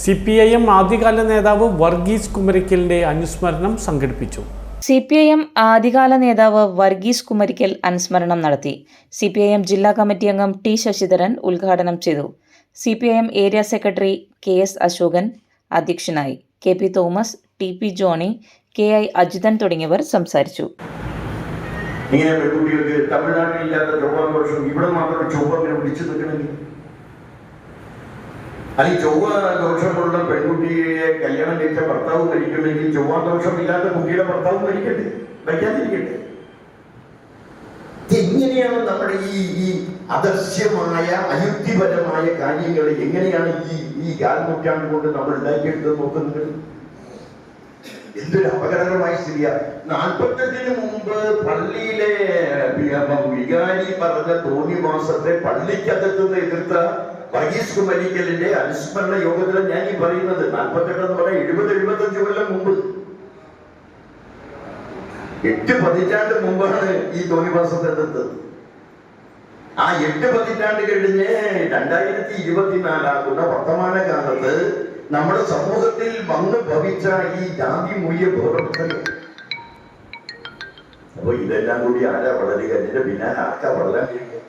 C P I M ആദ്യകാല നേതാവ് വർഗീസ് കുമരിക്കലിന്റെ അനുസ്മരണം സംഘടിപ്പിച്ചു. സി പി ഐ എം ആദ്യകാല നേതാവ് വർഗീസ് കുമരിക്കൽ അനുസ്മരണം നടത്തി. സി പി ഐ എം ജില്ലാ കമ്മിറ്റി അംഗം ടി ശശിധരൻ ഉദ്ഘാടനം ചെയ്തു. C P I M area secretary K S Asokan അധ്യക്ഷനായി. K P Thomas T P Johny K I Ajithan തുടങ്ങിയവർ സംസാരിച്ചു. ഇങ്ങനെ പെൺകുട്ടികൾക്ക് തമിഴ്നാട്ടിലില്ലാത്ത ചൊവ്വാ ദോഷം ഇവിടെ മാത്രം ചൊവ്വ പിടിച്ചു നിൽക്കണമെങ്കിൽ അല്ലെങ്കിൽ ചൊവ്വ ദോഷമുള്ള പെൺകുട്ടിയെ കല്യാണം കഴിച്ച ഭർത്താവ് മരിക്കണമെങ്കിൽ ചൊവ്വ ദോഷമില്ലാത്ത കുട്ടിയുടെ ഭർത്താവ് മരിക്കട്ടെ? വയ്ക്കാതിരിക്കട്ടെ എങ്ങനെയാണ് നമ്മുടെ ഈ ഈ അദർശ്യമായ അയുക്തിപരമായ കാര്യങ്ങൾ എങ്ങനെയാണ് ഈ ഈ കാൽനൂറ്റാണ്ട് കൊണ്ട് നമ്മൾ ഉണ്ടാക്കിയെടുത്ത് നോക്കുന്നത്? എന്തൊരു അപകടകരമായ സ്ഥിതിയാണ് നാൽപ്പത്തഞ്ചിന് മുമ്പ് പള്ളിയിലെ വികാരി പറഞ്ഞ തോന്നിവാസത്തെ പള്ളിക്കകത്ത് നിന്ന് എതിർത്ത വർഗീസ് കുമരിക്കലിന്റെ അനുസ്മരണ യോഗത്തിൽ ഞാൻ ഈ പറയുന്നത് നാൽപ്പത്തെട്ട് എന്ന് പറഞ്ഞാൽ എഴുപത് എഴുപത്തഞ്ച് കൊല്ലം മുമ്പ്. എട്ട് പതിറ്റാണ്ട് മുമ്പാണ് ഈ തോന്നിവാസത്തെ എതിർത്തത് ആ എട്ട് പതിറ്റാണ്ട് കഴിഞ്ഞ് രണ്ടായിരത്തി ഇരുപത്തിനാലാകുന്ന വർത്തമാന കാലത്ത് നമ്മുടെ സമൂഹത്തിൽ വന്ന് ഭവിച്ച ഈ ജാതി മൂല്യ ബോധം അപ്പൊ ഇതെല്ലാം കൂടി ആരാ വളരുക? ഇതിന്റെ പിന്നാലെ ആർക്കാ വളരാൻ കഴിയുക?